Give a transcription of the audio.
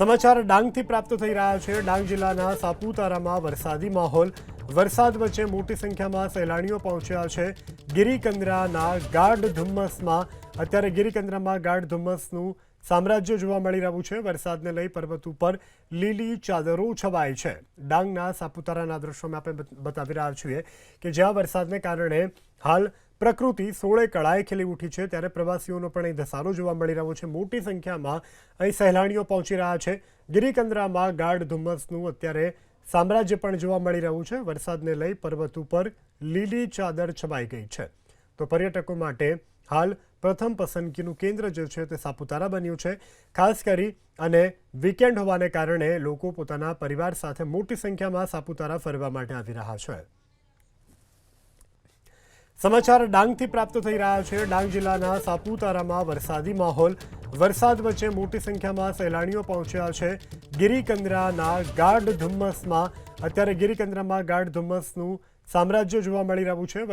સમાચાર ડાંગથી પ્રાપ્ત થઈ રહ્યા છે. ડાંગ જિલ્લાના સાપુતારામાં વરસાદી માહોલ. વરસાદ વચ્ચે મોટી સંખ્યામાં સહેલાણીઓ પહોંચ્યા છે. ગિરિકંદરાના ગાઢ ધુમ્મસમાં, અત્યારે ગિરિકંદરામાં ગાઢ ધુમ્મસનું સામ્રાજ્ય જોવા મળી રહ્યું છે. વરસાદને લઈ પર્વત ઉપર લીલી ચાદરો છવાઈ છે. ડાંગના સાપુતારાના દ્રશ્યોમાં આપણે બત- બતાવી રહ્યા છીએ કે જ્યાં વરસાદને કારણે હાલ પ્રકૃતિ સોળે કળાએ ખીલી ઉઠી છે ત્યારે પ્રવાસીઓનો પણ અહીં ધસારો જોવા મળી રહ્યો છે. મોટી સંખ્યામાં અહીં સહેલાણીઓ પહોંચી રહ્યા છે. ગિરિકંદરામાં ગાઢ ધુમ્મસનું અત્યારે સામ્રાજ્ય પણ જોવા મળી રહ્યું છે. વરસાદને લઈ પર્વત ઉપર લીલી ચાદર છવાઈ ગઈ છે. તો પર્યટકો માટે હાલ પ્રથમ પસંદગીનું કેન્દ્ર જે છે તે સાપુતારા બન્યું છે. ખાસ કરી અને વીકેન્ડ હોવાને કારણે લોકો પોતાના પરિવાર સાથે મોટી સંખ્યામાં સાપુતારા ફરવા માટે આવી રહ્યા છે. સમાચાર ડાંગથી પ્રાપ્ત થઈ રહ્યા છે. ડાંગ જિલ્લાના સાપુતારામાં વરસાદી માહોલ. વરસાદ વચ્ચે મોટી સંખ્યામાં સહેલાણીઓ પહોંચ્યા છે. ગિરિકંદરાના ગાઢ ધુમ્મસમાં અત્યારે ગિરિકંદરામાં ગાઢ ધુમ્મસનું સામ્રાજ્ય જોવા મળી રહ્યું છે.